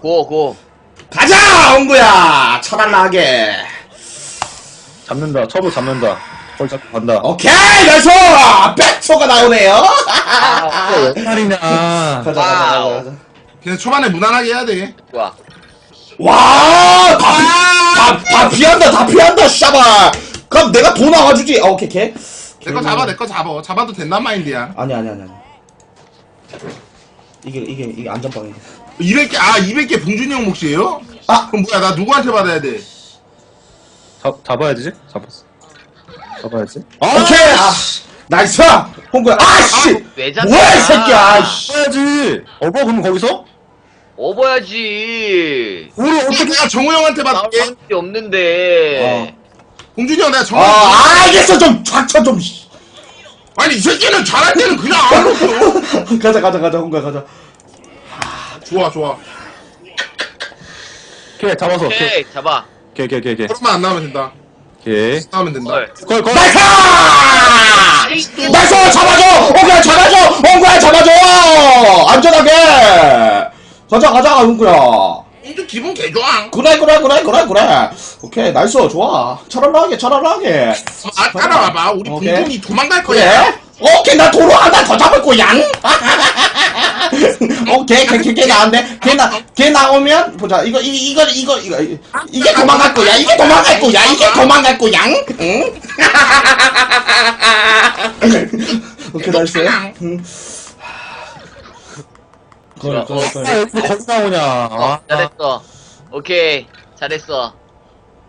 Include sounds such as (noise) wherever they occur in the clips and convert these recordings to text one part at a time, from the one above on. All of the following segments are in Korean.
고, 고. 가자 엉구야 차발나게 잡는다. 처음으로 잡는다. 걸 잡고 간다. 오케이 나이스 백초가 나오네요 아, 옛날이냐. (laughs) 가자 가자 가자 가자 그냥 초반에 무난하게 해야 돼. 좋아. 와다 다, 다 피한다 다 피한다 샤발 그럼 내가 돈 나와주지 아, 오케이 오케이 내 거 잡아, 내 거 잡아. 잡아도 된단 마인드야. 아니 아니 아니 아니 이게 이게 이게 안전방이야 200개, 아, 200개 봉준이 형 몫이에요? 아 그럼 뭐야, 나 누구한테 받아야 돼? 잡, 잡아야 되지? 잡았어. 잡아야지. 오케이 아 나이스 홍구야 아씨 왜 잡냐? 뭐야 이 새끼야 아씨 잡아야지. 어버 그럼 거기서? 업어야지. 우리 어떻게 내가 정우 형한테 나올 받을게? 방법이 없는데. 봉준이 형 내가 정우 아 형. 알겠어 좀 좌쳐 좀 씨. 아니, 이 새끼는 잘할 때는 그냥 안 놓고. (laughs) 가자 가자 가자 홍구야 가자 좋아, 좋아. 오케이, 잡아서. 오케이, 오케이, 잡아. 오케이, 오케이, 오케이. 서로만 안 나오면 된다. 오케이. 나오면 된다. 헐. 걸, 걸. 나이스 나이스 잡아줘 홍구야 잡아줘 홍구야 잡아줘 안전하게 가자 가자 홍구야 봉준 기분 개 좋아. 그래 그래 그래 그래 그래. 오케이 나이스 좋아. 차랄라하게 차랄라하게. 아, 따라와봐. 우리 오케이. 도망갈 거야. 그래? 오케이 나 도로 하나 더 잡을 거야 (laughs) 오케이 걔, 걔, 걔 나왔네. 걔, 나, 걔 나오면 보자. 이거 이, 이거 이거 이거 이게 도망갈 거야. 이게 도망갈 거야. 이게 도망갈 거야. 응? (laughs) 오케이 나이스. 응. 그래 그래 아, 그래 왜 거기 나오냐. 어, 아, 잘했어. 오케이. 잘했어.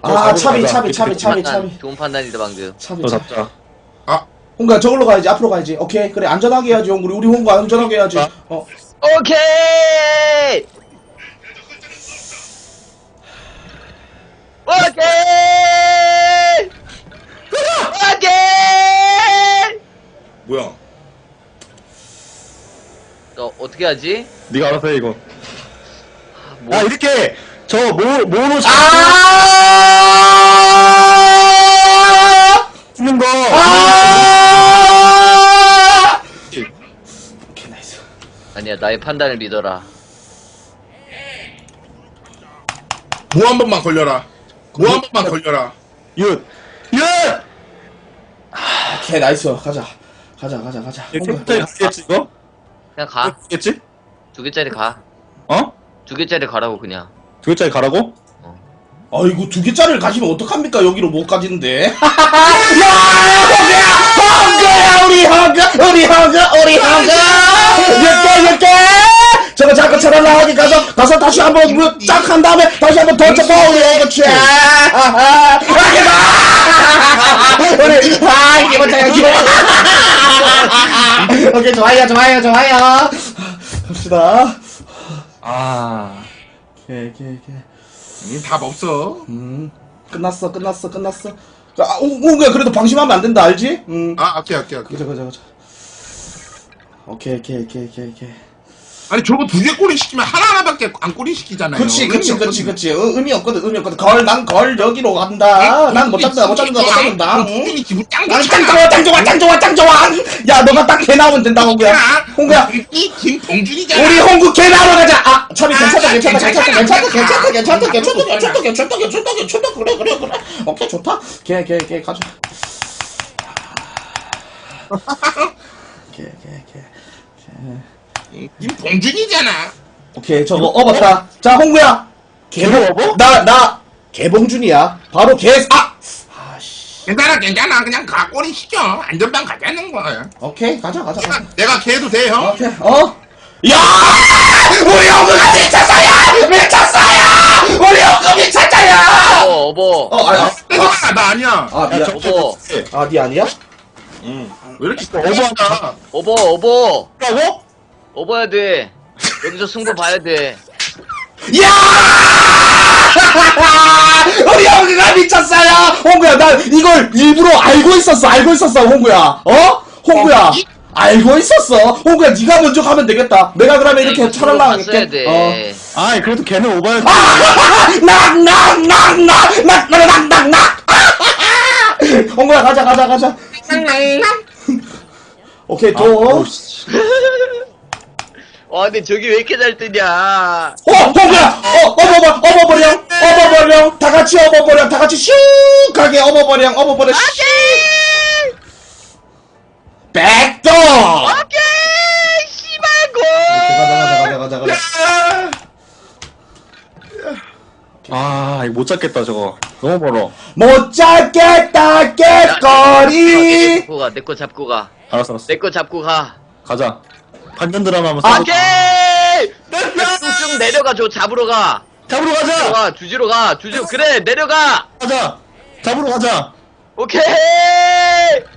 아 차비 차비 차비 차비 판단, 차비 좋은 판단이다, 방금. 차비 또 차비 잡자. 아, 홍가 저걸로 가야지 앞으로 가야지 오케이 그래 안전하게 해야지 형 우리 우리 홍가 안전하게 해야지 어 오케이! 오케이! 오케이! 뭐야. 너 어떻게 하지? 네가 알아서 해, 이거. 뭐, 야, 이렇게, 저, 모, 모로 아! 쓰는 거. 아! 오케이 나이스 아니야, 나의 판단을 믿어라. 뭐 한 번만 걸려라. 뭐 한 번만 걸려라. 윷. 윷! 오케이 나이스 가자 가자 가자 가자. 갑자기 갔겠지, 이거? 그냥 가. 갔겠지? 두 개짜리 가. 어? 두 개짜리 가라고, 그냥. 두 개짜리 가라고? 아이고 두 개짜리를 가시면 어떡합니까 여기로 못 가지는데 야 홍가야 홍가야 우리 홍가 우리 홍가 우리 홍가 몇개 몇개 저거 잠깐 차랄라하게 가서 가서 다시 한번 뭐짝한 다음에 다시 한번 더 쳐봐 우리 홍가 쫙 우리 아 이게 뭐야 이게 (laughs) 오케이 좋아요 좋아요 좋아요 갑시다 아. 오케이 오케이 오케이 음, 답 없어. 음 끝났어 끝났어 끝났어 아 홍구야 그래도 방심하면 안 된다 알지? 음 아, 오케이, 오케이, 오케이. 가자 가자 가자 오케이 오케이 오케이 오케이 오케이 아니, 저거 두 개 꼬리 시키면 하나하나밖에 안 꼬리 시키잖아요. 그치 그치 그치. 그치. 의- 의미 없거든 의미 없거든. 걸 난 걸 여기로 간다. 난 못 잡는다 못 잡는다 못 잡는다. 응? 봉준이 기분 짱 난 좋잖아. 짱 좋아 짱 좋아 짱 좋아 짱 좋아. 야 너가 딱 개 나오면 된다 홍구야 홍구야. 이 김봉준이잖아. 우리 홍구 개 나오러 가자. 아 차비 괜찮다 괜찮다 괜찮다 괜찮다 괜찮다 괜찮다. 괜찮다 괜찮다 괜찮다 괜찮다 괜찮다 그래 그래 그래. 오케이 좋다. 개 개 개 가자 (laughs) 개 개, 개. 김봉준이잖아. 오케이 저거 업었다 자 홍구야 개봉? 나나 개봉준이야 바로 개아 아씨 괜찮아, 괜찮아. 그냥 가 꼬리 시켜. 안전방 가자는 거야. 오케이 가자 가자 내가, 가자 내가 걔도 돼, 형. 오케이 어? 야 우리 홍구가 미쳤어요 미쳤어요 우리 홍구 미쳤어요 어버, 어버. 어 아니 내가 나 아니야. 아 미안 어버, 아니 아니야 왜 이렇게 어버한다. 어버, 어버. 라고? 어버야 돼. 여기서 승부 봐야 돼. 야 (laughs) 우리 홍구가 미쳤어요 홍구야 나 이걸 일부러 알고 있었어 알고 있었어 홍구야 어 홍구야 어, 이- 알고 있었어 홍구야 네가 먼저 가면 되겠다 내가 그러면 이렇게 승부 차랄라 봤어야 하겠게 돼. 아이, 그래도 걔는 오버야. 낙낙 낙 낙 낙 낙 낙 낙 (laughs) (laughs) 홍구야 가자 가자 가자 오케이, 아, 도. 어우, 씨. 와 근데 저기 왜 이렇게 잘 뜨냐 어, 홍구야! 어, 어버버, 어버버령! 어버버령! 다 같이 어버버령! 다 같이 슉! 가게 어버버령! 어버버령! 슉! 백도! 오케이 씨발고 가자, 가자, 가자, 가자, 가자. 아, 이거 못 잡겠다, 저거. 너무 멀어. 못 잡겠다, 깨거리! 잡고 가 내 거 잡고 가 알았어, 알았어. 내 거 잡고 가 가자. 반전 드라마 한번 아, 써볼까? 오케이 쭉 내려가 저 잡으러 가 잡으러 가자! 내려가 주지로 가 주지로 그래 내려가 가자! 잡으러 가자! 오케이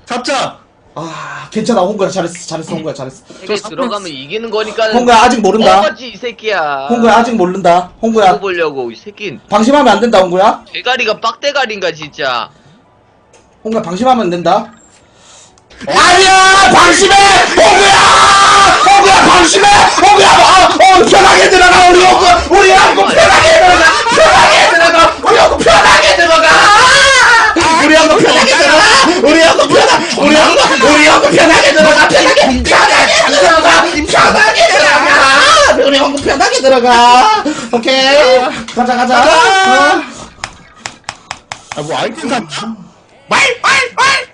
잡자! 아, 괜찮아, 홍구야. 잘했어, 잘했어, 홍구야, 잘했어. 이게 들어가면 이기는 거니까 홍구야, 아직 모른다. 어지 이 새끼야 홍구야, 아직 모른다. 홍구야, 뭐 보려고 이 새끼 방심하면 안 된다, 홍구야. 대가리가 빡대가리인가 진짜 홍구야, 방심하면 안 된다. 아니야! 방심해! 홍구야! 홍구야, 방심해! 홍구야, 어, 어, 편하게 들어가, 우리 홍구! 우리 홍구 편하게 들어가! 편하게 들어가! 우리 홍구 편하게 들어가! 우리 홍구 편하게 들어가! 우리 홍구 편하게, 우리 홍구, 우리 홍구 편하게 들어가! 편하게, 편하게 들어가! 편하게 들어가! 우리 홍구 편하게 들어가! 오케이. 가자, 가자. 어? 아, 뭐, 아이템 다, 말 말 말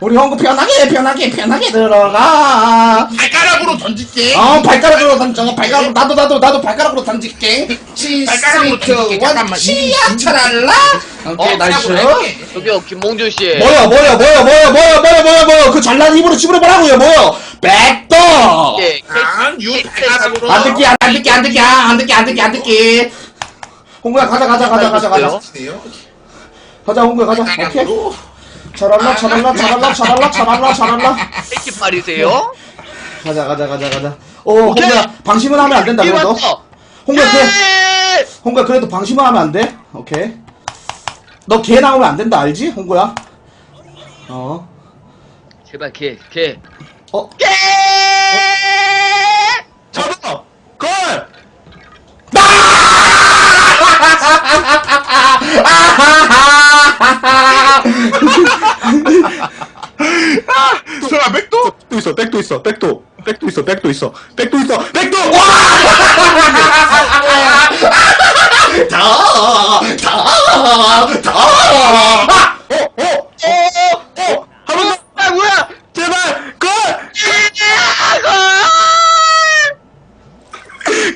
우리 홍구 편하게, 편하게, 편하게 들어가! 발가락으로 던질게 어 발가락으로 던져 발가락 나도 나도 나도 발가락으로 던질게 치 발가락으로 던질게. 잠깐만. 치야 차랄라 오케이 어, 나이스 저기요 김몽준 씨 뭐야 뭐야 뭐야 뭐야 뭐야 뭐야 뭐야 뭐야 그 잘난 입으로 집어보라고요 뭐야 백도 예, 발가락으로 안 듣기 안 듣기 안 듣기 안 듣기 안 듣기 안 듣기 홍구야 가자 가자 가자 가자 가자 가자 홍구야 가자 오케이 발가락으로 잘할라 잘할라 잘할라 잘할라 잘할라 잘할라 새끼 팔이세요? 가자 가자 가자 가자 어 홍구야 방심은 하면 안 된다 그래도 홍구야 그래 예! 홍구야 그래도 방심을 하면 안 돼? 오케이 너개 나오면 안 된다 알지? 홍구야 어 제발 걔, 걔. 어? 백도? 있어, 백도 있어, 백도. 있어, 백도 있어, 백도 있어, 백도! 어! 한 번 더! 아, 뭐야! 제발! 걸! 아,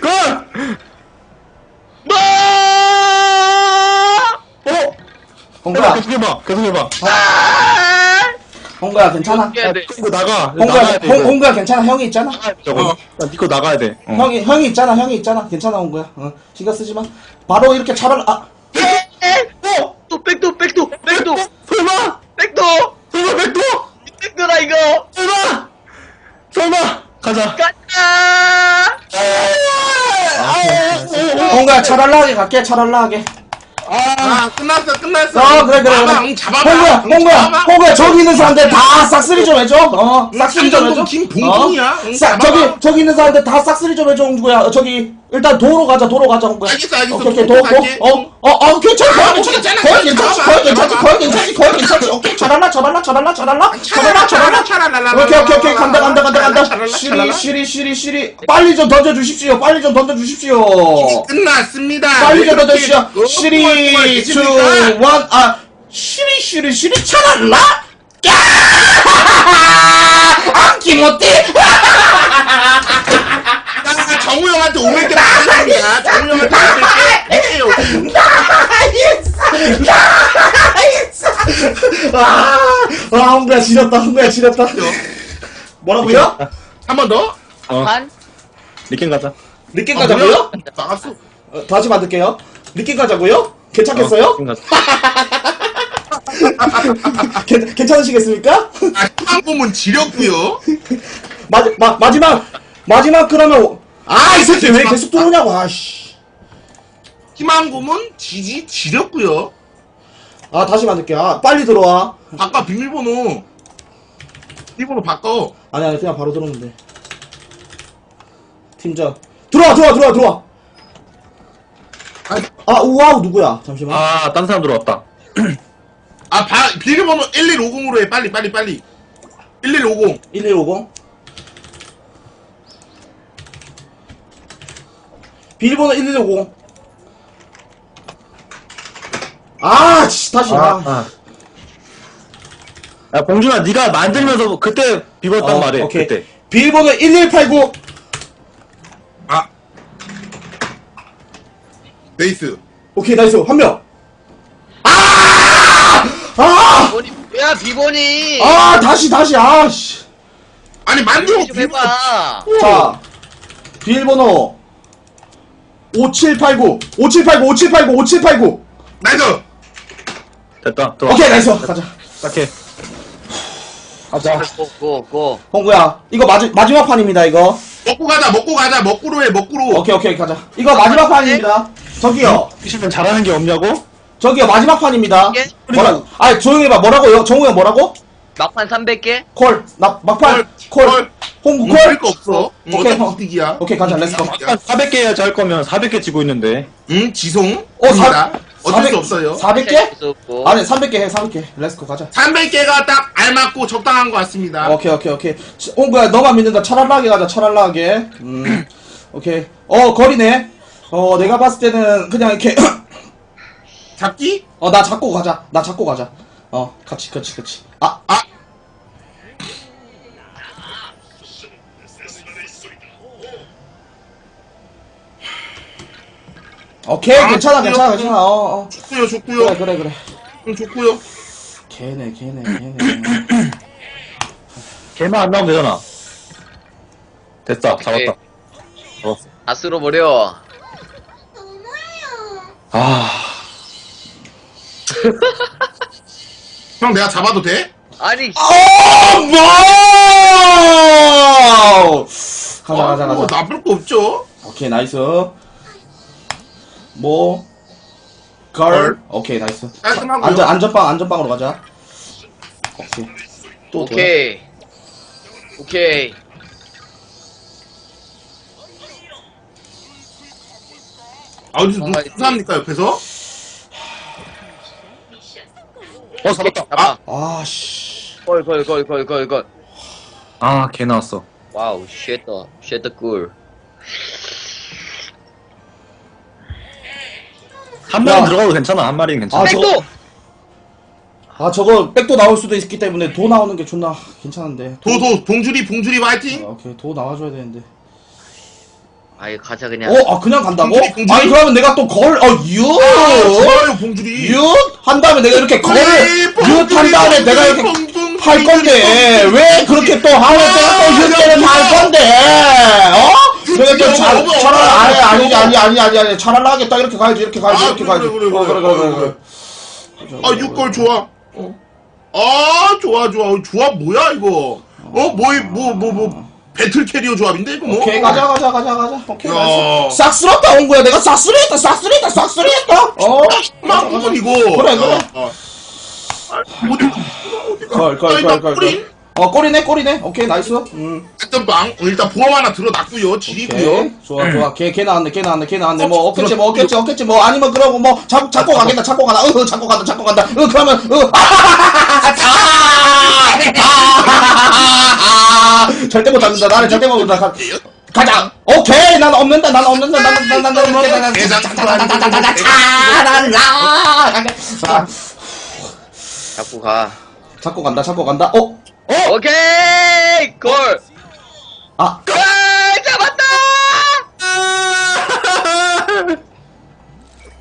걸! 뭐! 어? 홍구야 계속 해봐, 계속 해봐. 아! 홍구야 괜찮아 해야 돼. 이거 나가. 나가야 돼, 홍, 이거. 홍구야 괜찮아 형이 있잖아 저거. 나 니거 나가야 돼. 어. 형이 형이 있잖아 형이 있잖아 괜찮아 홍구야 어, 신경 쓰지 마 바로 이렇게 차를 아 어! 또 백도, 백도, 백도, 설마! 백도! 설마 백도! 백도다, 이거! 설마! 설마! 가자. 가자! 홍구야 차랄라하게 갈게 차랄라하게 아 끝났어 끝났어. 어 그래 그래. 봐봐, 그래 응, 잡아봐. 홍구야 응, 홍구야 잡아봐. 홍구야 저기 있는 사람들 다 싹쓸이 좀 해줘. 어 싹쓸이 좀 해줘 삼성동 김봉봉이야. 응, 싹 잡아봐. 저기 저기 있는 사람들 다 싹쓸이 좀 해줘 홍구야. 어, 저기 일단 도로 가자 도로 가자 홍구야. 알겠어, 알겠어. 오케이 오케이 도로 도로 갈게. 어어어 괜찮아 아, 거의 괜찮아. 거의. 괜찮지 거의 괜찮지 거의 괜찮지 거의 괜찮지 오케이 잘할라 잘할라 잘할라 잘할라 잘할라 잘할라 차랄랄라 오케이 오케이 오케이. 간다 간다 간다 간다. 차랄라, 시리 차랄라. 시리 시리 시리. 빨리 좀 던져 주십시오. 빨리 좀 던져 주십시오. 끝났습니다. 빨리 좀왜 던져 주십시오. 시리 말투 계십니까? 원. 아 시리 시리 시리. 차랄라? 야 안기 못해 나 정우 형한테 500개 받았습니다 정우 형한테 500개 오케이 오케이 나이스 나이스 아, 아 홍구야 지렸다 홍구야 지렸다 뭐라고요? 한번 더? 어. 반? 리킨 가자. 리킨 아, 가자고요? 뭐야? 나갔어 어, 다시 만들게요 리킨 가자고요? 괜찮겠어요? 어, 리킨 가자. (laughs) 괜, 괜찮으시겠습니까? 아 희망고문 지렸고요 (laughs) 마, 마, 마지막 마지막 그러면 아 이 새끼 왜 계속 들어오냐고 아씨. 희망고문? 지지? 지렸고요. 아 다시 만들게 아 빨리 들어와. 아까 비밀번호. 비밀번호 바꿔. 아니 아니 그냥 바로 들어오면 돼. 팀전 들어와 들어와 들어와 들어와. 아니, 아 우와우 누구야? 잠시만. 아, 딴 사람 들어왔다. 아 바, 비밀번호 1150으로 해. 빨리 빨리 빨리. 1150 1150 비밀번호 1150 아, 씨, 다시. 아, 아. 야, 봉준아, 네가 만들면서 그때 비웠단 어, 말이야. 오케이. 그때. 비밀번호 1189. 아 베이스 오케이, 나이스. 한 명. 아! 아! 뭐야 비보니 아, 다시, 다시. 아, 씨. 아니 만들고 좀 해봐 자, 비밀번호 5789. 5789, 5789, 5789. 나이스 됐다. 들어와. 오케이, 나이스. 가자. 딱해. 가자. 고고고 홍구야, 이거 마지, 마지막 판입니다, 이거. 먹고 가자 먹고 가자 먹구로 해 먹구로 오케이, 오케이, 가자. 이거 마지막 판입니다. 저기요. 피시면 잘하는 게 없냐고? 저기요, 마지막 판입니다. 예? 뭐라고? 아, 조용히 해봐. 뭐라고요? 정우 형 뭐라고? 막판 300개 콜. 나, 막판. 콜. 콜. 홍구 콜? 콜. 할거 없어 응, 오케이, 어차피 형. 이득이야 오케이, 가자. 렛츠고. 아까 400개 해야지 할 거면 400개 지고 있는데. 응 지송 어. 사- 어쩔 400 수 없어요 400개? 있었고. 아니, 300개 해, 300개. 렛츠고, 가자. 300개가 딱 알맞고 적당한 것 같습니다 오케이, 오케이, 오케이. 치- 홍구야, 너만 믿는다. 차랄라하게 가자, 차랄라하게. 음. (clears throat) 오케이. 어, 거리네. 어, 내가 봤을 때는 그냥 이렇게. 잡기? (clears throat) 어, 나 잡고 가자. 나 잡고 가자. 어, 같이, 같이, 같이. 아, 아 오케이. 아, 괜찮아, 좋고요. 괜찮아, 괜찮아. 어, 어. 좋고요 좋고요 그래, 그래, 그래. 응 좋고요 걔네, 걔네, (clears throat) 걔네. 걔만 안 나오면 되잖아. 됐다. 오케이. 잡았다. 잡았어. 다 쓸어버려 아. (laughs) 형 내가 잡아도 돼? 아니 어, 뭐! 가자, 가자, 어, 뭐 가자. 나쁠 거 없죠 오케이, 나이스. 뭐, 걸. 걸. 오케이, 나이스. 깔끔하고요 안전, 안전빵, 안전빵으로 가자. 오케이. 또, 또. 오케이 오케이 아 누구 하여튼. 수사합니까 옆에서? 어, 잡았다. 잡아 아, 씨. 걸걸걸걸걸 걸 아, 걔 나왔어. 와우 쉣더 쉣더 꿀 한 야. 마리 들어가도 괜찮아. 한 마리는 괜찮아. 아, 저거- 백도 아, 저거 백도 나올 수도 있기 때문에 도 나오는 게 존나 괜찮은데. 도 도 봉주리 봉주리 아, 화이팅 오케이, 도 나와줘야 되는데. 아이 가자 그냥 어, 아, 그냥 간다고? 봉준이, 봉준이? 아니, 그러면 내가 또 걸, 어, 유! 좋아요 봉주리 유! 한 다음에 내가 이렇게 걸, 봉주리, 유! 봉주리, 한 다음에 봉주리, 내가 이렇게 할 건데, 봉주리, 왜 그렇게 또 하면 내가 또유 때는 할 건데, 어? 잘, 어머, 차라리, 어머, 아니, 어머, 아니. 아니, 아니, 아니, 아니, 차라리 하겠다. 이렇게 가야지, 이렇게 가야지, 아, 이렇게 그래, 가야지. 그래, 그래, 어, 그래, 그래, 그래, 그래, 그래. 그래. 아 6골 좋아 어. 아 좋아 좋아 어, 조합 뭐야 이거 어 뭐 뭐 뭐 뭐 배틀 캐리어 조합인데 이거 뭐 오케이, 가자, 가자, 가자, 가자. 오케이, 야. 나이스. 싹쓸었다, 온 거야. 내가 싹쓸이했다, 싹쓸이했다, 싹쓸이했다. 어? 막 부분 이거 그래, 그래. 어, 어. 아, 어디 어디가 걸, 걸, 일단 걸, 걸, 뿌린 걸. 어, 꼬리네, 꼬리네. 오케이, 나이스. 음. 일단 빵 어, 일단 보험 하나 들어놨고요 오케이. 지리고요 좋아, 좋아. 걔, 걔 나왔네, 걔 나왔네, 걔 나왔네. 뭐, 어, 없겠지, 들어- 뭐, 없겠지, 없겠지, 뭐, 아니면 그러고 뭐, 잡, 잡고 가겠다, 잡고 가나, 으, 잡고 간다, 잡고 간다, 으, 그러면, 으, 아, 아, 절대 못 잡는다, 나는 절대 못 잡는다. 가- 가자! 오케이! 난 없는다, 난 없는다, 난, 난, 난, 난, 없는다, 난, 대장 차랄라! 아, 잡고 가 잡고 간다, 잡고 간다, 어? 오케이 골 아, 골! 잡았다 (laughs)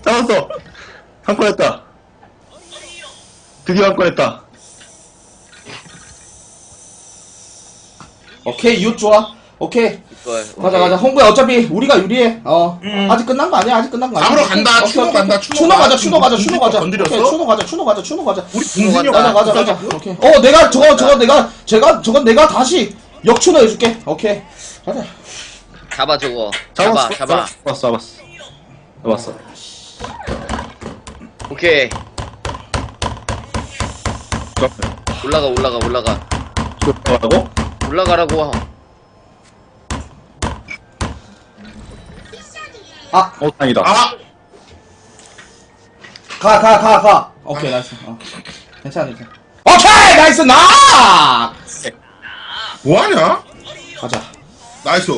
잡았어. 한 건 했다. 드디어 한 건 했다. 오케이, 유 좋아. 오케이. 골 가자 가자. 홍구야 어차피 우리가 유리해. 어. 아직 끝난 거 아니야? 아직 끝난 거 아니야? 잡으러 간다, 추노 간다. 추노 추노 가. 가자 추노 가자 추노 가자. 건드렸어? 오케이, 추노 가자 추노 가자 추노 가자. 우리 봉준이 가자 형 가자 가자. 오케이. 어 내가 저거 저거 내가 제가 저거 내가 다시 역추노 해줄게. 오케이. 가자. 잡아 저거. 잡았어. 잡아 잡아. 잡았어, 잡았어. 잡았어. 오케이. 올라가 올라가 올라가. 뭐라고? 올라가라고 아 어, 다행이다. 아 가 가 가 가 오케이 나이스 어. 괜찮아 괜찮아 오케이 나이스 나 뭐하냐? 가자. 나이스.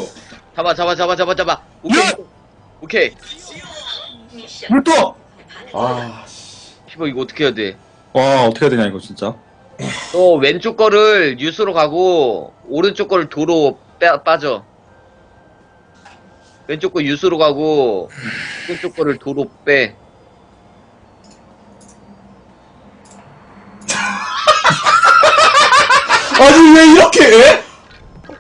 잡아 잡아 잡아 잡아 잡아 오케이 야! 오케이 물떠! 아, 피버 이거 어떻게 해야 돼? 와, 어떻게 해야 되냐, 이거 진짜. 너 왼쪽 거를 뉴스로 가고 오른쪽 거를 도로 빼, 빠져 왼쪽 거 유스로 가고 오른쪽 거를 도로 빼 (laughs) 아니 왜 이렇게? 해?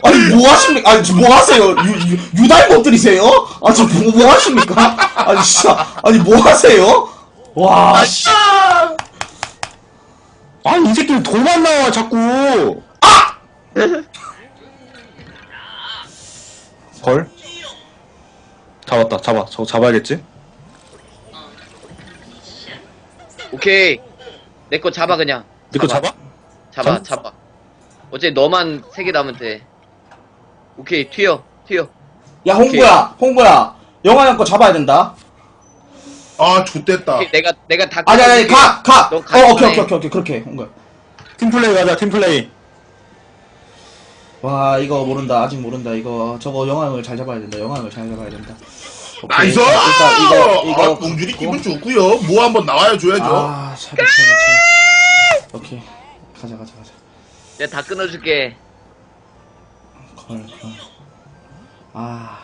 아니 뭐 하십니까? 아니 지금 뭐 하세요? 유, 유, 유달 것들이세요? 아 지금 뭐, 뭐 하십니까? 아니 진짜 아니 뭐 하세요? 와, 씨. 아니, 이 새끼는 돌만 나와, 자꾸! 아! (laughs) 걸? 잡았다, 잡아. 저거 잡아야겠지? 오케이 내 거 잡아 그냥 네거 잡아? 잡아 잡- 잡아 어째 너만 세 개 남으면 돼 오케이 튀어 튀어 야 홍보야, 홍보야. 영화 형 거 잡아야 된다. 아, 좆됐다. 오케이, 내가 내가 다 아니 아니 끊어줄게. 가 가. 넌어 오케이 해. 오케이 오케이 오케이 그렇게 홍보야. 팀플레이 가자, 팀플레이. 와 이거 모른다 아직 모른다 이거 저거 영화 형을 잘 잡아야 된다. 영화 형을 잘 잡아야 된다. 오케이. 나이스! 일단 이거 이거 아, 봉준이 기분 좋고요 뭐 한번 나와야 줘야죠. 아 차례 차례. 오케이 가자 가자 가자. 내가 다 끊어줄게 걸 걸. 아.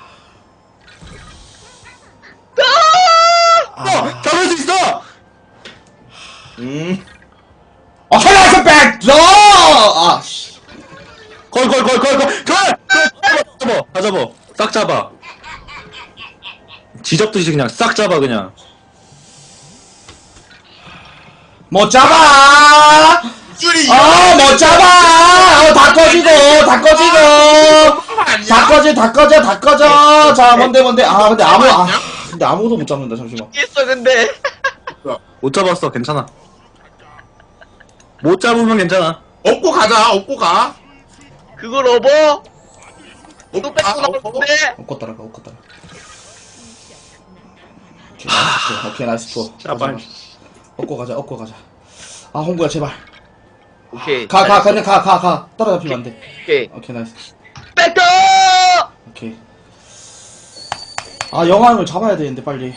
어! 잡을 수 있어! 음. 어, 헬라이스 백! 저! 아, 씨. 걸, 걸, 걸, 걸, 걸! 걸! 걸! 잡아, 다 잡아. 싹 잡아. 지적듯이 그냥 싹 잡아, 그냥. 못 잡아! 줄이 아, 못 잡아! 어, 다 꺼지고, 다 꺼지고! 다 꺼져, 다 꺼져, 다 꺼져! 자, 뭔데, 뭔데. 아, 근데 아무, 아, 근데 아무도 못 잡는다, 잠시만. 했어 근데 못 잡았어, 괜찮아. 못 잡으면 괜찮아. 업고 가자, 업고 가. 그걸 업어? 또 업고 뺏고 가, 업고. 나오는데 옷 따라가, 옷 따라가. 오케이, 나이스, 오케이, 나이스, 투어. 제발. 얻고 가자, 얻고 가자. 아, 홍구야, 제발. 오케이 가, 가. 그냥 가, 가, 가. 따라잡히면 안 돼. 오케이 오케이, 나이스. 뺏어 오케이. 아, 영화를 잡아야 되는데, 빨리.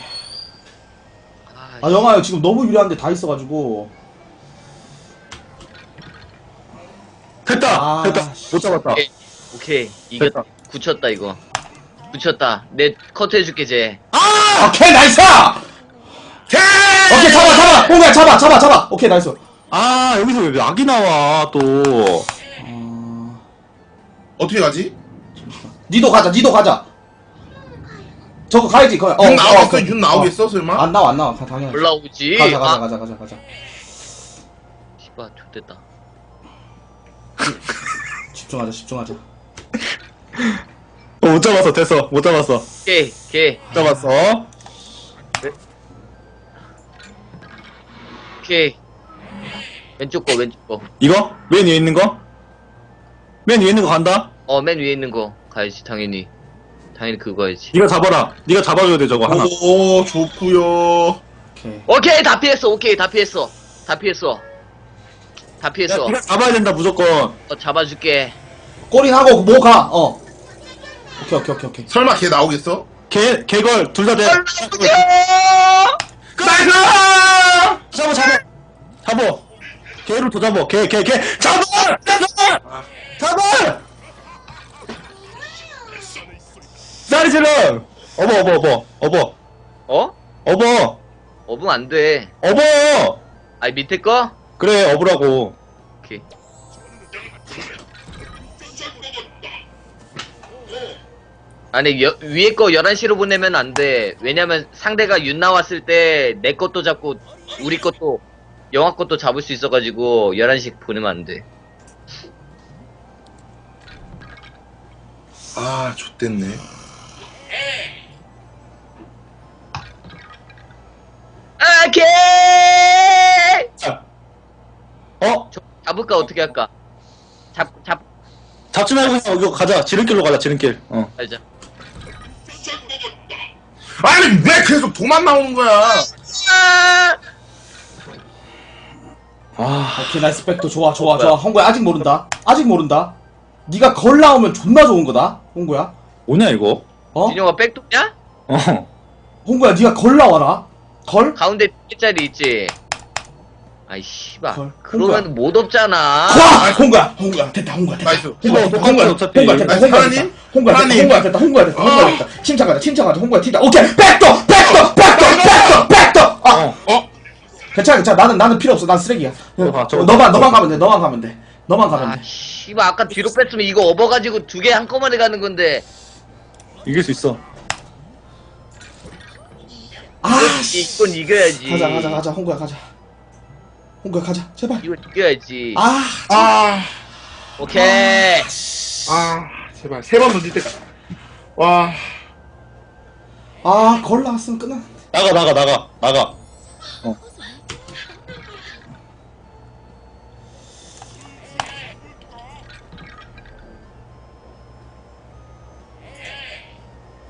아, 영화 형 지금 너무 유리한데 다 있어가지고. 됐다! 아, 됐다! 못 잡았다. 오케이 오케이 이겼 됐다. 굳혔다 이거 굳혔다 내 커트 해줄게 쟤 오케이, 나이스! 개! 오케이, 잡아, 잡아! 홍구야, 잡아, 잡아, 잡아! 오케이, 나이스. 아, 여기서 왜 악이 나와, 또. 어... 어떻게 가지? 니도 가자, 니도 가자. 저거 가야지, 거야. 윤 나오겠어? 그- 윤 나오겠어, 설마? 안 나와, 안 나와. 가, 당연하지. 올라오지 가자, 가자, 아 가자, 가자, 가자. 씨발 좋됐다 집중하자, 집중하자. 어, 못 잡았어, 됐어. 못 잡았어. 오케이 오케이 못 잡았어. 오케이 왼쪽 거 왼쪽 이거? 맨 위에 있는 거? 맨 위에 있는 거 간다? 거 어 맨 위에 있는 거 가야지 당연히 당연히 그거 가야지 네가 잡아라. 네가 잡아줘야 돼, 저거 하나. 오, 좋구요. 오케이. 오케이 다 피했어 오케이 다 피했어 다 피했어 다 야, 피했어 네가 잡아야 된다, 무조건. 어, 잡아줄게 꼬링하고 뭐 가, 어. 오케이, 오케이, 오케이, 오케이. 설마 걔 나오겠어? 개, 개걸, 둘 다 돼. 나이스! 잡아, 잡아. 잡아. 개를 더 잡아. 개, 개, 개. 잡아! 잡아! 잡아! 질러! 어버, 어버, 어버. 어버. 어? 어버. 업으면 안돼 어버! 아니 밑에 거? 그래, 어부라고. 오케이 아니 여, 위에 거 11시로 보내면 안 돼 왜냐면 상대가 윤 나왔을 때 내 것도 잡고 우리 것도 영화 것도 잡을 수 있어가지고 11시 보내면 안 돼 아, 좆됐네. 오케이 자. 어? 저- 잡을까 어떻게 할까 잡, 잡, 잡지 말고 그냥 이거 가자. 지름길로 가자, 지름길. 어. 알자 아니, 왜 계속 도만 나오는 거야? 아! 아. 오케이, 나이스 백도 좋아, 좋아, 좋아. 홍구야, 아직 모른다. 아직 모른다. 네가 걸 나오면 존나 좋은 거다 홍구야 뭐냐 이거? 어? 진영아 백도냐? 어. 홍구야 네가 걸 나와라 걸? 가운데 X자리 있지? 아이 씨발. 헐, 그러면 못 없잖아. 와! 홍구야 홍구야 됐다 홍구야 됐다. 나이스. 홍구야 됐다 똑같아, 홍구야 어차피. 홍구야 됐다 하나님? 됐다. 홍구야 됐다 하나님. 홍구야 됐다 홍구야 됐다 홍구야 어. 됐다. 침착하자 침착하자. 홍구야 튀다. 오케이. 백도 백도 백도 백도 백도. 아 어. 어? 괜찮아 괜찮아. 나는 나는 필요 없어. 난 쓰레기야. 저거 봐, 저거 너만 봐. 너만 가면 돼 너만 가면 돼. 너만 가면 아 돼. 씨발. 아까 뒤로 뺐으면 이거 업어가지고 두 개 한꺼번에 가는 건데. 이길 수 있어. 아, 이건 이겨야지. 가자 가자 가자. 홍구야 가자 홍구야 가자 제발 이거 이겨야지 아 아, 오케이 아, 제발. 세 번 던질 때. 와. 아, 걸 나왔으면 끝나. 나가 나가 나가 나가. 어.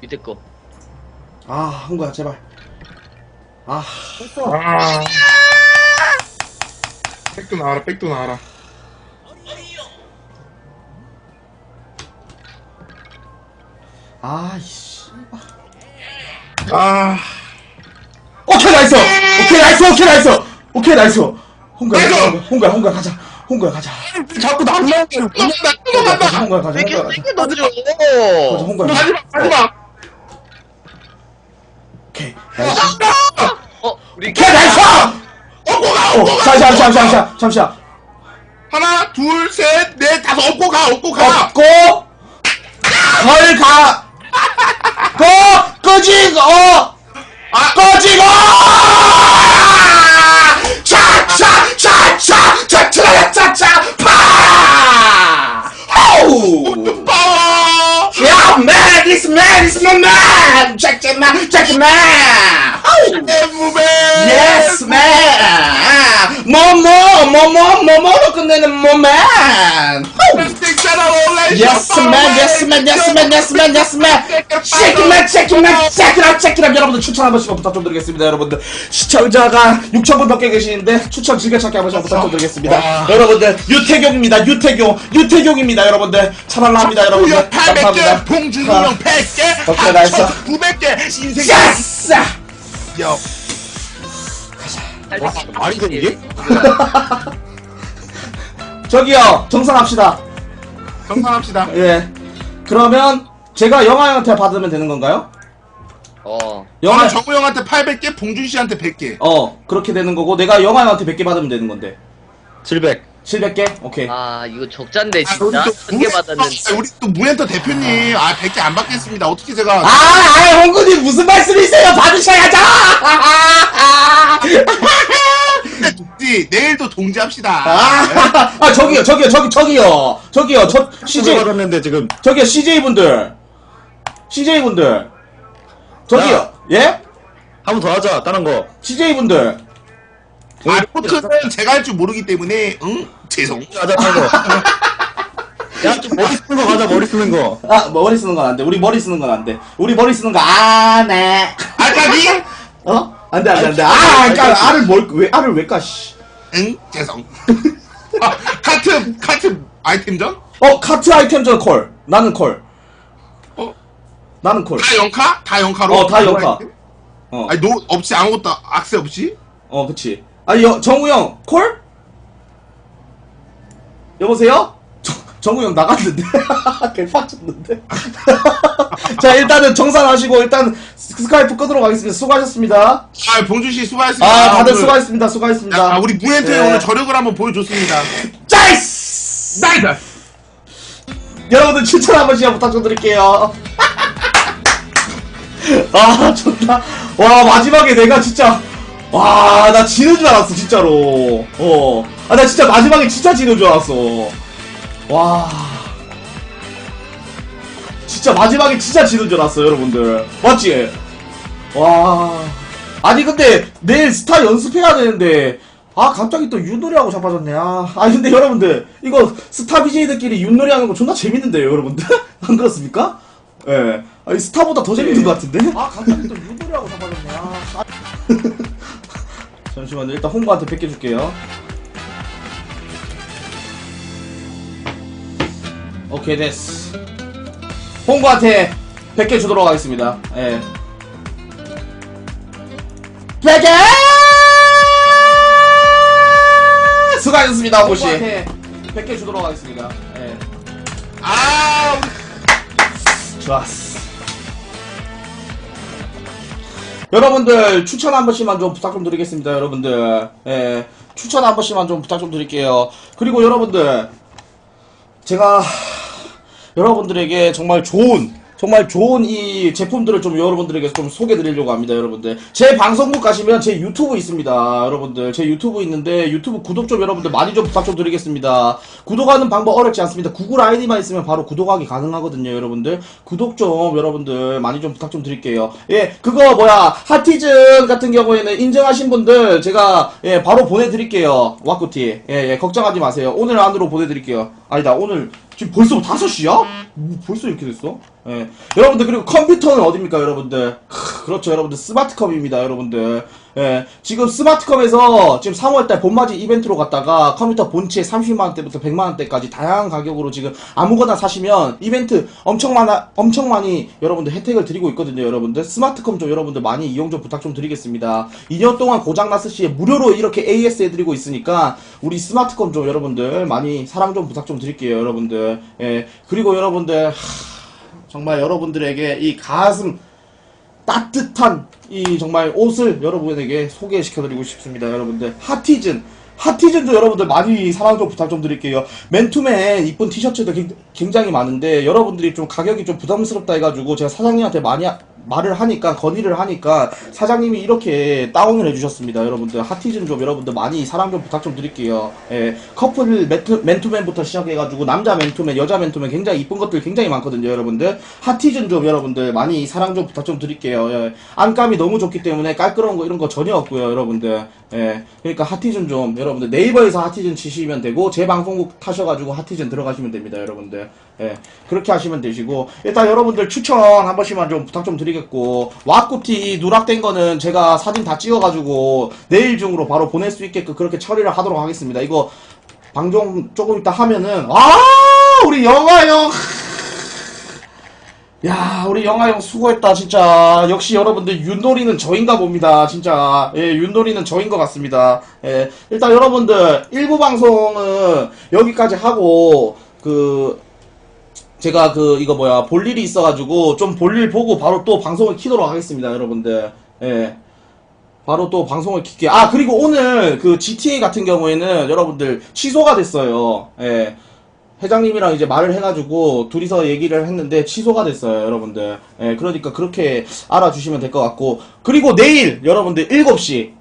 밑에 거 아, 홍구야, 제발. 아, 아. 백도 나와라, 백도 나와라. 아이씨. 아. 오케이, 나이스! 오케이, 나이스! 오케이, 나이스! 오케이, 나이스! 홍구야, 홍구야, 홍구야, 가자. 홍구야, 가자. 자꾸 나안 나오게. 또 간다, 또 가자, 간다. 홍구야, 가자. 왜 이렇게 홍구야, 세게 가자. 던져 가자, 홍구야, 가자. 하지마, 하지마. 오케이, 나이스. 어 우리 오케이, 나이스! 업고 가, 어, 업고 가. 잠시만, 잠시만, 잠시만, 잠시만. 하나, 둘, 셋, 넷, 다섯, 업고 가, 업고 가. 없고, 걸 가. 거, 끄지, 어! 아, 꺼지고! 차차차차차차차차 파! 호우! 파워. 야, man, this man is my man! Check it, man, check it, man! 뭐뭐, 뭐뭐, 뭐뭐로 끝내는 뭐, 원래. Yes, man, yes, man, yes, man, yes, man, yes, man! Check it, man, check it, man, check it out, check it out! 여러분들 추천 한 번씩만 부탁 좀 드리겠습니다, 여러분들. 시청자가 6천분 넘게 계시는데, 추천 즐겨찾기 한 번씩만 부탁 좀 드리겠습니다. 와. 여러분들, 유태경입니다, 유태경, 유태경입니다, 여러분들. 참말랍니다, 여러분들. 우영 800개, 감사합니다. 봉준이 아. 형 100개, 오케이, 나이스. 900개, 인생. 예스! 요. 말이 돼 이게? (laughs) 저기요, 정상합시다. 정상합시다. (laughs) 예. 그러면, 제가 영화형한테 받으면 되는 건가요? 어 영화, 저는 정우 형한테 800개, 봉준 씨한테 100개. 어, 그렇게 되는 거고, 내가 영화형한테 100개 받으면 되는 건데. 700. 700개? 오케이. 아 이거 적잔데 아, 우리 진짜 또한개 무엔- 받았는데 아, 우리 또 무엔터 대표님, 아, 100개 안 받겠습니다. 어떻게 제가. 아, 아, 홍구님 무슨 말씀이세요? 받으셔야죠! 동지, 내일도 동지합시다. 아, 아, 저기요, 저기요, 저기, 저기요, 저기요, 저, CJ CJ, 받았는데 지금 저기요, CJ분들. CJ분들. 저기요, 예? 한 번 더 하자. 다른 거. CJ분들. 아, 포트는 제가 할 줄 모르기 때문에, 응? 죄송. 다른 거. 야, 좀 머리 쓰는 거 가자. 머리 쓰는 거. 아, 머리 쓰는 건 안 돼. 우리 머리 쓰는 건 안 돼. 우리 머리 쓰는 거, 아, 네. 아까비? 어? 안 돼, 안 돼, 안 돼. 아, 그니까, 알을 뭘, 왜, 알을 왜 까, 씨. 응? 죄송. 아, 카트, 카트 아이템전? 어, 카트 아이템전 콜. 나는 콜. 어? 나는 콜. 다 영카? 다 영카로? 어, 다 영카. 어, 아니, 노, 없이, 아무것도, 악세 없이? 어, 그치. 아니, 여, 정우 형, 콜? 여보세요? 정, 정우 형 나갔는데? (laughs) 개빡쳤는데? (laughs) 자, 일단은 정산하시고, 일단 스카이프 끄도록 하겠습니다. 수고하셨습니다. 아, 봉준 씨 수고하셨습니다. 아, 다들 오늘- 수고하셨습니다. 수고하셨습니다. 아, 우리 무엔터에 네. 오늘 저력을 한번 보여줬습니다. 짜이스! 나이스! 여러분들 추천 한 번씩 부탁 좀 드릴게요. (laughs) 아, 좋다. 와, 마지막에 내가 진짜, 와, 나 지는 줄 알았어, 진짜로. 어. 아, 나 진짜 마지막에 진짜 지는 줄 알았어. 와. 진짜 마지막에 진짜 지는 줄 알았어, 여러분들. 맞지? 와. 아니, 근데 내일 스타 연습해야 되는데, 아, 갑자기 또 윷놀이하고 자빠졌네. 아, 아 근데 여러분들, 이거 스타 BJ들끼리 윷놀이 하는 거 존나 재밌는데요, 여러분들? (laughs) 안 그렇습니까? 예. 아니, 스타보다 더 재밌는 것 같은데? 아, 갑자기 또 윷놀이하고 자빠졌네. 아. 잠시만요. 일단 홍보한테 뺏겨줄게요. 오케이 됐어. 홍구한테 100개 주도록 하겠습니다. 예. 100개 수고하셨습니다 홍구씨. 100개 주도록 하겠습니다. 예. 아, 좋았어. 여러분들 추천 한 번씩만 좀 부탁 좀 드리겠습니다. 여러분들 예, 추천 한 번씩만 좀 부탁 좀 드릴게요. 그리고 여러분들 제가 여러분들에게 정말 좋은 정말 좋은 이 제품들을 좀 여러분들에게 좀 소개해 드리려고 합니다, 여러분들. 제 방송국 가시면 제 유튜브 있습니다, 여러분들. 제 유튜브 있는데 유튜브 구독 좀 여러분들 많이 좀 부탁 좀 드리겠습니다. 구독하는 방법 어렵지 않습니다. 구글 아이디만 있으면 바로 구독하기 가능하거든요, 여러분들. 구독 좀 여러분들 많이 좀 부탁 좀 드릴게요. 예, 그거 뭐야 하티즌 같은 경우에는 인정하신 분들 제가 예 바로 보내드릴게요, 와꾸티. 예, 예, 걱정하지 마세요. 오늘 안으로 보내드릴게요. 아니다, 오늘 지금 벌써 5시야? 뭐 벌써 이렇게 됐어? 예. 여러분들, 그리고 컴퓨터는 어딥니까, 여러분들? 크, 그렇죠, 여러분들. 스마트컴입니다, 여러분들. 예. 지금 스마트컴에서 지금 3월달 봄맞이 이벤트로 갔다가 컴퓨터 본체에 30만원대부터 100만원대까지 다양한 가격으로 지금 아무거나 사시면 이벤트 엄청 많아, 엄청 많이 여러분들 혜택을 드리고 있거든요, 여러분들. 스마트컴 좀 여러분들 많이 이용 좀 부탁 좀 드리겠습니다. 2년 동안 고장났을 시에 무료로 이렇게 AS 해드리고 있으니까 우리 스마트컴 좀 여러분들 많이 사랑 좀 부탁 좀 드릴게요, 여러분들. 예. 그리고 여러분들, 하, 정말 여러분들에게 이 가슴 따뜻한 이 정말 옷을 여러분에게 소개시켜드리고 싶습니다, 여러분들. 하티즌. 하티즌도 여러분들 많이 사랑 좀 부탁 좀 드릴게요. 맨투맨 이쁜 티셔츠도 굉- 굉장히 많은데 여러분들이 좀 가격이 좀 부담스럽다 해가지고 제가 사장님한테 많이 하- 말을 하니까 건의를 하니까 사장님이 이렇게 다운을 해주셨습니다, 여러분들. 하티즌 좀 여러분들 많이 사랑 좀 부탁 좀 드릴게요. 예, 커플 맨투, 맨투맨부터 시작해가지고 남자 맨투맨, 여자 맨투맨 굉장히 이쁜 것들 굉장히 많거든요, 여러분들. 하티즌 좀 여러분들 많이 사랑 좀 부탁 좀 드릴게요. 예, 안감이 너무 좋기 때문에 깔끔한 거 이런 거 전혀 없고요, 여러분들. 예, 그러니까 하티즌 좀 여러분들 네이버에서 하티즌 치시면 되고 제 방송국 타셔가지고 하티즌 들어가시면 됩니다, 여러분들. 예, 그렇게 하시면 되시고 일단 여러분들 추천 한 번씩만 좀 부탁 좀 드리겠고 와꾸티 누락된 거는 제가 사진 다 찍어가지고 내일 중으로 바로 보낼 수 있게끔 그렇게 처리를 하도록 하겠습니다. 이거 방송 조금 이따 하면은 아 우리 영화 형. 야, 우리 영아 형 수고했다, 진짜. 역시 여러분들, 윷놀이는 저인가 봅니다, 진짜. 예, 윷놀이는 저인 것 같습니다. 예, 일단 여러분들, 일부 방송은 여기까지 하고, 그, 제가 그, 이거 뭐야, 볼 일이 있어가지고, 좀 볼일 보고 바로 또 방송을 키도록 하겠습니다, 여러분들. 예. 바로 또 방송을 킬게요. 아, 그리고 오늘 그 GTA 같은 경우에는 여러분들 취소가 됐어요. 예. 회장님이랑 이제 말을 해가지고 둘이서 얘기를 했는데 취소가 됐어요, 여러분들. 예, 그러니까 그렇게 알아주시면 될 것 같고. 그리고 내일, 여러분들 7시,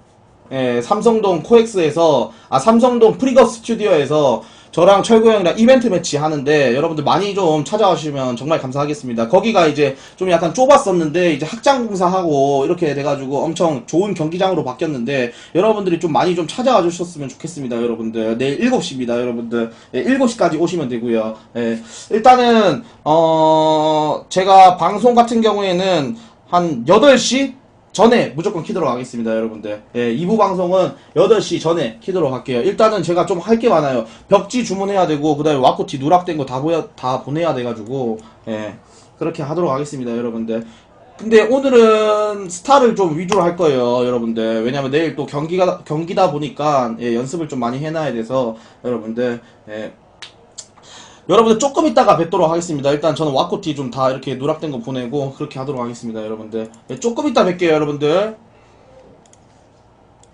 예, 삼성동 코엑스에서, 아, 삼성동 프리거 스튜디오에서 저랑 철구 형이랑 이벤트 매치 하는데 여러분들 많이 좀 찾아오시면 정말 감사하겠습니다. 거기가 이제 좀 약간 좁았었는데 이제 확장 공사하고 이렇게 돼가지고 엄청 좋은 경기장으로 바뀌었는데 여러분들이 좀 많이 좀 찾아와 주셨으면 좋겠습니다, 여러분들. 내일 7시입니다, 여러분들. 예, 7시까지 오시면 되고요. 예, 일단은 어 제가 방송 같은 경우에는 한 8시 전에 무조건 키도록 하겠습니다, 여러분들. 예, 2부 방송은 8시 전에 키도록 할게요. 일단은 제가 좀 할 게 많아요. 벽지 주문해야 되고, 그 다음에 와꾸티 누락된 거 다 다 보내야 돼가지고, 예, 그렇게 하도록 하겠습니다, 여러분들. 근데 오늘은 스타를 좀 위주로 할 거예요, 여러분들. 왜냐면 내일 또 경기가, 경기다 보니까, 예, 연습을 좀 많이 해놔야 돼서, 여러분들, 예, 여러분들 조금 있다가 뵙도록 하겠습니다. 일단 저는 와꾸티 좀 다 이렇게 누락된 거 보내고 그렇게 하도록 하겠습니다, 여러분들. 네, 조금 이따 뵐게요, 여러분들.